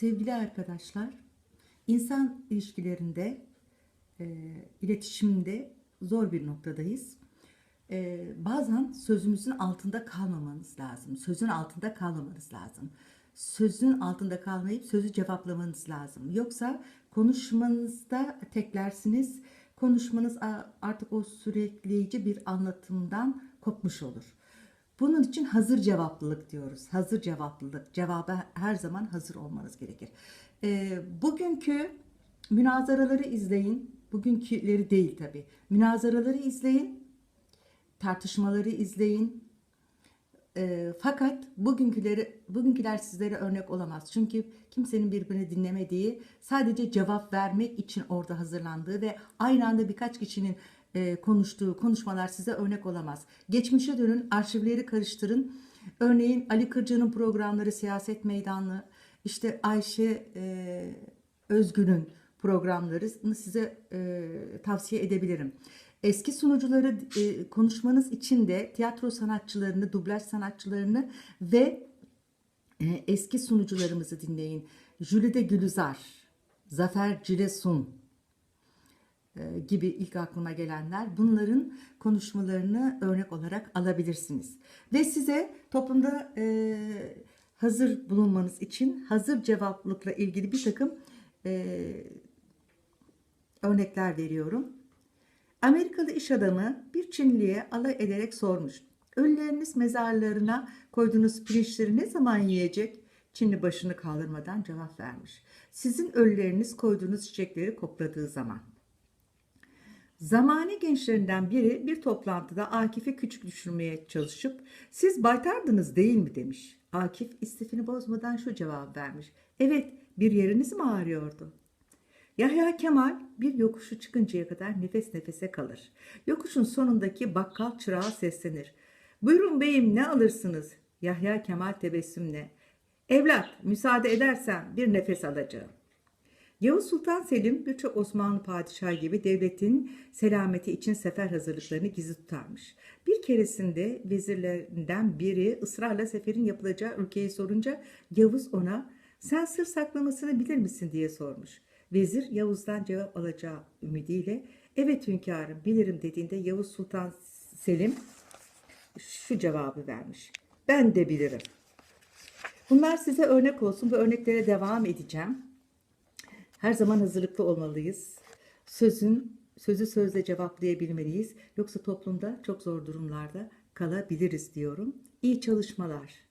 Sevgili arkadaşlar, insan ilişkilerinde, e, iletişimde zor bir noktadayız. E, bazen sözümüzün altında kalmamanız lazım. Sözün altında kalmamanız lazım. Sözün altında kalmayıp sözü cevaplamanız lazım. Yoksa konuşmanızda teklersiniz. Konuşmanız artık o sürekleyici bir anlatımdan kopmuş olur. Bunun için hazır cevaplılık diyoruz. Hazır cevaplılık. Cevaba her zaman hazır olmanız gerekir. Ee, bugünkü münazaraları izleyin. Bugünküleri değil tabii. Münazaraları izleyin. Tartışmaları izleyin. Ee, fakat bugünküleri bugünküler sizlere örnek olamaz. Çünkü kimsenin birbirini dinlemediği, sadece cevap vermek için orada hazırlandığı ve aynı anda birkaç kişinin e, konuştuğu konuşmalar size örnek olamaz. Geçmişe dönün, arşivleri karıştırın. Örneğin Ali Kırca'nın programları Siyaset Meydanlı, işte Ayşe e, Özgün'ün programlarını size e, tavsiye edebilirim. Eski sunucuları e, konuşmanız için de tiyatro sanatçılarını, dublaj sanatçılarını ve e, eski sunucularımızı dinleyin. Jülide Gülizar, Zafer Cilesun e, gibi ilk aklıma gelenler bunların konuşmalarını örnek olarak alabilirsiniz. Ve size toplumda e, hazır bulunmanız için hazır cevaplıkla ilgili bir takım e, örnekler veriyorum. Amerikalı iş adamı bir Çinliye alay ederek sormuş. Ölüleriniz mezarlarına koyduğunuz pirinçleri ne zaman yiyecek? Çinli başını kaldırmadan cevap vermiş. Sizin ölüleriniz koyduğunuz çiçekleri kokladığı zaman. Zamani gençlerinden biri bir toplantıda Akif'i küçük düşürmeye çalışıp siz baytardınız değil mi demiş. Akif istifini bozmadan şu cevap vermiş. Evet bir yeriniz mi ağrıyordu? Yahya Kemal bir yokuşu çıkıncaya kadar nefes nefese kalır. Yokuşun sonundaki bakkal çırağa seslenir. Buyurun beyim ne alırsınız? Yahya Kemal tebessümle. Evlat müsaade edersen bir nefes alacağım. Yavuz Sultan Selim birçok Osmanlı padişahı gibi devletin selameti için sefer hazırlıklarını gizli tutarmış. Bir keresinde vezirlerinden biri ısrarla seferin yapılacağı ülkeyi sorunca Yavuz ona sen sır saklamasını bilir misin diye sormuş. Vezir Yavuz'dan cevap alacağı ümidiyle evet hünkârım bilirim dediğinde Yavuz Sultan Selim şu cevabı vermiş. Ben de bilirim. Bunlar size örnek olsun. Bu örneklere devam edeceğim. Her zaman hazırlıklı olmalıyız. Sözün sözü sözle cevaplayabilmeliyiz. Yoksa toplumda çok zor durumlarda kalabiliriz diyorum. İyi çalışmalar.